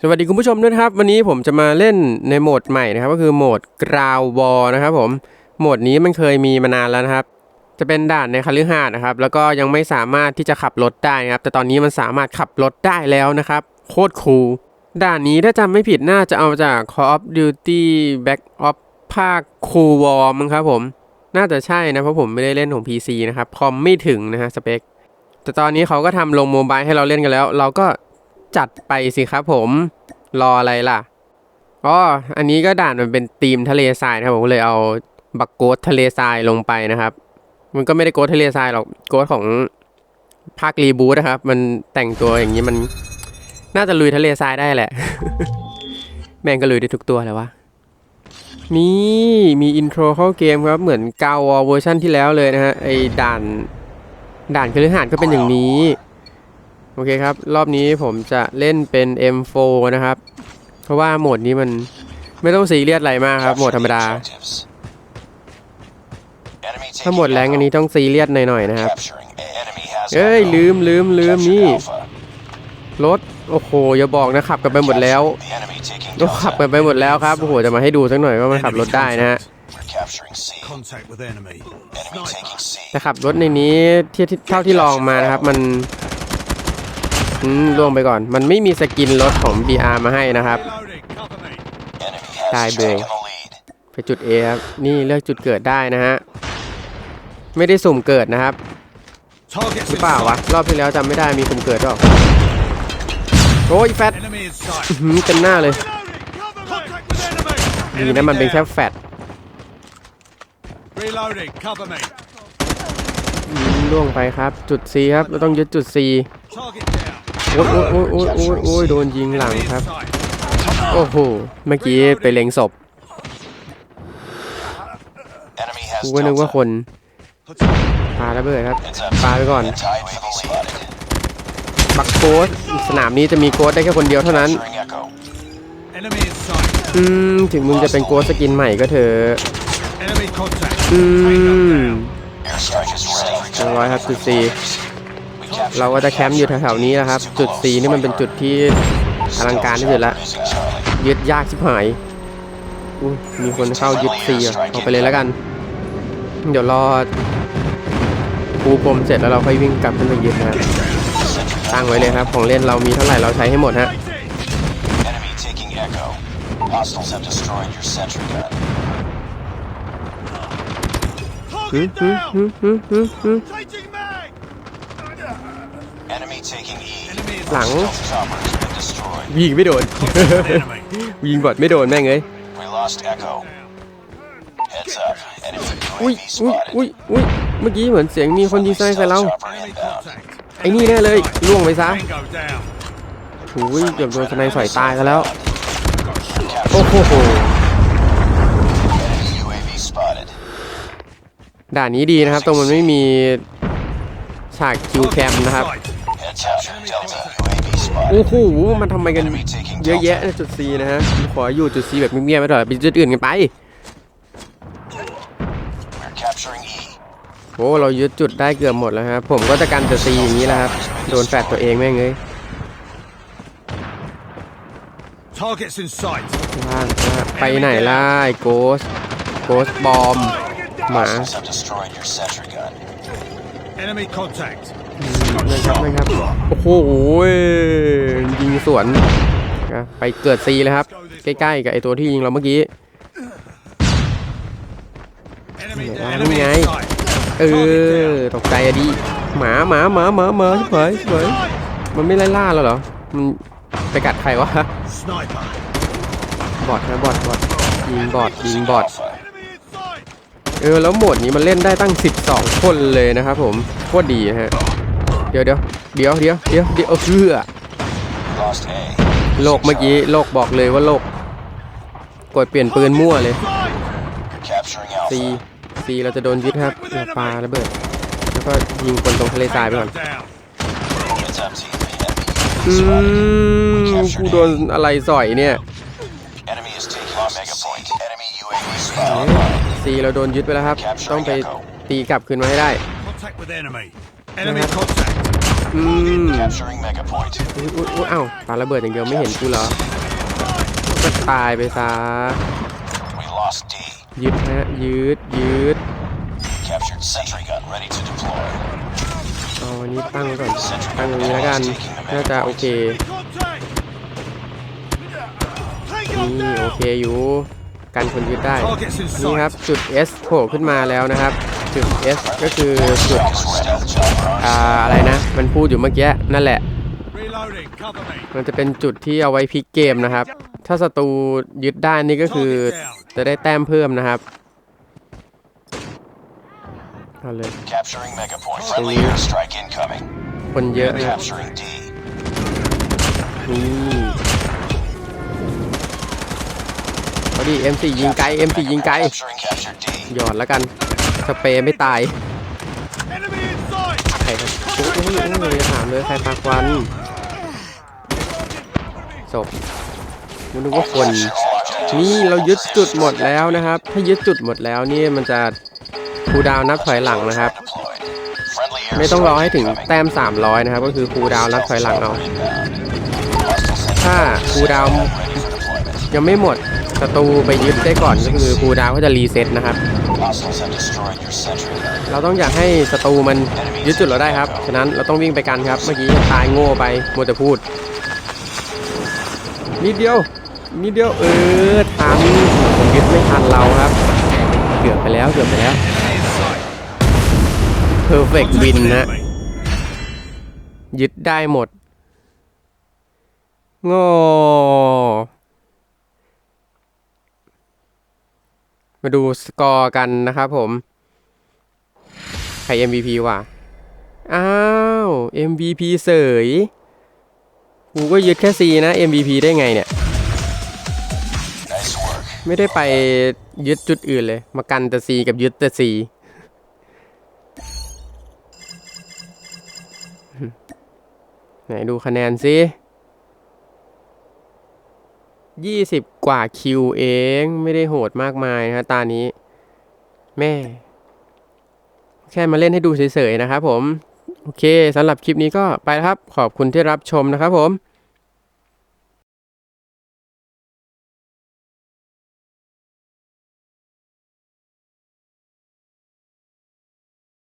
สวัสดีคุณผู้ชมด้วยครับ วันนี้ผมจะมาเล่นในโหมดใหม่นะครับ ก็คือโหมด Ground War นะครับผมโหมดนี้มันเคยมีมานานแล้วนะครับ จะเป็นด่านในคฤหาสน์นะครับ แล้วก็ยังไม่สามารถที่จะขับรถได้นะครับ แต่ตอนนี้มันสามารถขับรถได้แล้วนะครับ โคตรคูลด่านนี้ถ้าจำไม่ผิดน่าจะเอาจาก Call of Duty Black Ops ภาค Cool War มั้งครับผม น่าจะใช่นะเพราะผมไม่ได้เล่นของ PC นะครับคอมไม่ถึงนะฮะสเปคแต่ตอนนี้เขาก็ทำลงโมบายให้เราเล่นกันแล้ว เราก็ จัดไปสิครับผม รออะไรล่ะอ๋ออันนี้ก็ด่านมันเป็นธีมทะเลทรายนะครับผมก็เลยเอาบักโกดทะเลทรายลงไปนะครับ มันก็ไม่ได้โกดทะเลทรายหรอกโกดของภาครีบูทนะครับ มันแต่งตัวอย่างนี้มันน่าจะลุยทะเลทรายได้แหละ แม่งก็ลุยได้ทุกตัวแล้วะมีมีอินโทรเข้าเกมครับ เหมือนเกาวเวอร์ชันที่แล้วเลยนะฮะไอ้ด่าน ด่านคฤหาสน์ก็เป็นอย่างนี้ โอเคครับ รอบนี้ผมจะเล่นเป็น M4 นะครับ เพราะว่าโหมดนี้มันไม่ต้องซีเรียสอะไรมากครับโหมดธรรมดา ถ้าโหมดแรงอันนี้ต้องซีเรียสหน่อยๆนะครับ เอ้ยลืมลืมลืมนี่รถโอ้โหอย่าบอกนะขับกันไปหมดแล้วก็ขับกันไปหมดแล้วครับโอ้โหจะมาให้ดูสักหน่อยว่ามันขับรถได้นะฮะ Contact with enemy. Sniper. แต่ขับรถในนี้ที่ที่เท่าที่ลองมานะครับ มัน อืมล่วงไปก่อน มันไม่มีสกินรถของ BR มาให้นะครับ ตายเบยไปจุด A ครับ นี่เลือกจุดเกิดได้นะฮะ ไม่ได้สุ่มเกิดนะครับ หรือเปล่าวะ รอบที่แล้วจำไม่ได้มีสุ่มเกิดหรอกโอ้ยแฟต Enemy in sight. หืมเต็มหน้าเลย ดีนะมันเป็นแค่แฟตล่วงไปครับ จุด C ครับ เราต้องยึดจุด C. โอ้ยโอ้ยโอ้ยโอ้ยโอ้ยโอ้ยโดนยิงหลัง Enemy in ครับ sight. โอ้โห เมื่อกี้ไปเล็งศพกูก็นึกว่าคนปาระเบิดครับปาไปก่อน บักโกสสนามนี้จะมีโกสได้แค่คนเดียวเท่านั้น Enemy in sight. อืม ถึงมึงจะเป็นโกสสกินใหม่ก็เถอะ Enemy contact. อื Tango ม down. หนึ่งร้อยครับจุด C เราก็จะแคมป์อยู่แถวๆนี้นะครับ จุด C นี่มันเป็นจุดที่อลังการที่สุดละยึดยากชิบหายอุ๊ยมีคนเข้ายึด C อะเอาไปเลยแล้วกัน เดี๋ยวรอปูพรมเสร็จแล้วเราค่อยวิ่งกลับขึ้นไปยึดนะครับตั้งไว้เลยครับ ของเล่นเรามีเท่าไหร่เราใช้ให้หมดฮะ Enemy taking Echo. Hostiles have destroyed your sentry gun. ฮึ Target ฮึ down. ฮึฮึฮึฮึ Changing mag. Enemy taking E. Enemy in หลัง Stealth chopper has been destroyed. ยิงไม่โดน enemy. ยิงบอดไม่โดนแม่งเอ้ย We lost Echo. Heads up. Enemy อุ้ย UAV อุ้ย spotted. อุ้ยอุ้ยเมื่อกี้เหมือนเสียงมีคนยิง Friendly ใส่ใส่เรา stealth chopper Enemy inbound. contact. ไอ้นี่แน่เลยล่วงไปซะ Tango down. โอ้ยเกือบโดนสไนด์สอยตายกันแล้ว โอ้โห Enemy UAV spotted. ด่านนี้ดีนะครับ ตรงมันไม่มีฉากคิวแคมนะครับ Sight. Heads up. Delta UAV spotted. โอ้โหมันทำไมกัน Enemy taking เยอะแยะ Delta. ในจุด C นะฮะผมขออยู่จุด C แบบเงียบๆไปต่อไปจุดอื่นกันไป We're capturing E. โอ้เรายึดจุดได้เกือบหมดแล้วครับผมก็จะกันจุด C อย่างนี้แหละครับโดนแฟดตัวเองแม่งเลย Targets in sight. ว่างว่างไปไหนล่ะไอ้โกสโกสบอมหมา นะครับนะครับ โอ้โหยิงสวน ไปเกิด C เลยครับ ใกล้ๆกับไอตัวที่ยิงเราเมื่อกี้ Enemy, Mẹ enemy nói in ngay. sight. เออ ตกใจอะดิ หมาหมาหมาหมาหมาเฉยเฉยมันไม่ไล่ล่าเราเหรอ มันไปกัดใครวะ บอทนะบอทบอทยิงบอทยิงบอทเออ แล้วโหมดนี้มันเล่นได้ตั้ง 12 คนเลยนะครับผมโคตรดีฮะ ดี๋ยวเดี๋ยวเดี๋ยวเดี๋ยวเดี๋ยวเดี๋ยวเออเพื่อ Lost A. โลกเมื่อกี้โลกบอกเลยว่าโลกกดเปลี่ยนปืนมั่วเลย You're capturing ซี Alpha. ซีเราจะโดนยึดครับเราปาระเบิดแล้วก็ยิงคนตรงทะเลทรายไปก่อน Tango down. Heads up, team. Enemy อื UAV spotted. มกูโดนอะไรสอยเนี่ย Enemy is taking Mega Point. Enemy UAV spotted. ซีเราโดนยึดไปแล้วครับ ต้องไปตีกลับคืนมาให้ได้ Contact with enemy. Enemy contact. อืม Capturing Mega Point. อุ๊ยอุ๊ยอุ๊ยเอ้าปาระเบิดอย่างเดียวไม่เห็นกูเหรอก็ตายไปซะ We lost D. ยึดฮะยืดยืด Captured sentry gun ready to deploy. เอาอันนี้ตั้งไว้ก่อน ตั้งตรงนี้แล้วกัน น่าจะโอเค Contact! Take นี่ them โอ down! เคอยู่ กันคนยึดได้ Targets in นี่ครับ sight. จุด S โผล่ขึ้นมาแล้วนะครับ จุด S ก็คือจุด Stealth chopper on อ่าอะไรนะ มันพูดอยู่เมื่อกี้นั่นแหละ Reloading. Cover me. มันจะเป็นจุดที่เอาไว้พลิกเกมนะครับ ถ้าศัตรูยึดได้นี่ก็คือจะได้แต้มเพิ่มนะครับเอาเลย Capturing Mega Point. Friendly airstrike incoming. คนเยอะนะ Capturing D. นี่เอาดิ M4 ยิงไกล M4 ยิงไกล Capturing Captured D. หยอดแล้วกัน สเปรย์ไม่ตายใครครับโอ้โอ้ยโอ้ยอย่าถามเลยใครปาควันศพมันนึกว่าคน นี่เรายึดจุดหมดแล้วนะครับ ถ้ายึดจุดหมดแล้วนี่มันจะคูดาวนับถอยหลังนะครับ ไม่ต้องรอให้ถึงแต้ม 300 นะครับ ก็คือคูดาวนับถอยหลังเอาถ้าคูดาวยังไม่หมดศัตรูไปยึดได้ก่อนก็คือคูดาวก็จะรีเซ็ตนะครับ เราต้องอยากให้ศัตรูมันยึดจุดเราได้ครับ ฉะนั้นเราต้องวิ่งไปกันครับ เมื่อกี้ตายโง่ไปมัวแต่พูด นิดเดียว นิดเดียวเออทันผมยึดไม่ทันเราครับ เกือบไปแล้วเกือบไปแล้ว In sight. perfect Contact win with นะยึดได้หมดงอ มาดูสกอร์กันนะครับผม ใคร MVP วะอ้าว MVP เสยกูก็ยึดแค่ซีนะ MVP ได้ไงเนี่ย ไม่ได้ไปยึดจุดอื่นเลย มากันแต่ซีกับยึดแต่ซีไหนดูคะแนนซิ 20 กว่าคิวเองไม่ได้โหดมากมายนะฮะตานี้ แม่ แค่มาเล่นให้ดูเฉยๆนะครับผม โอเคสำหรับคลิปนี้ก็ไปครับ ขอบคุณที่รับชมนะครับผม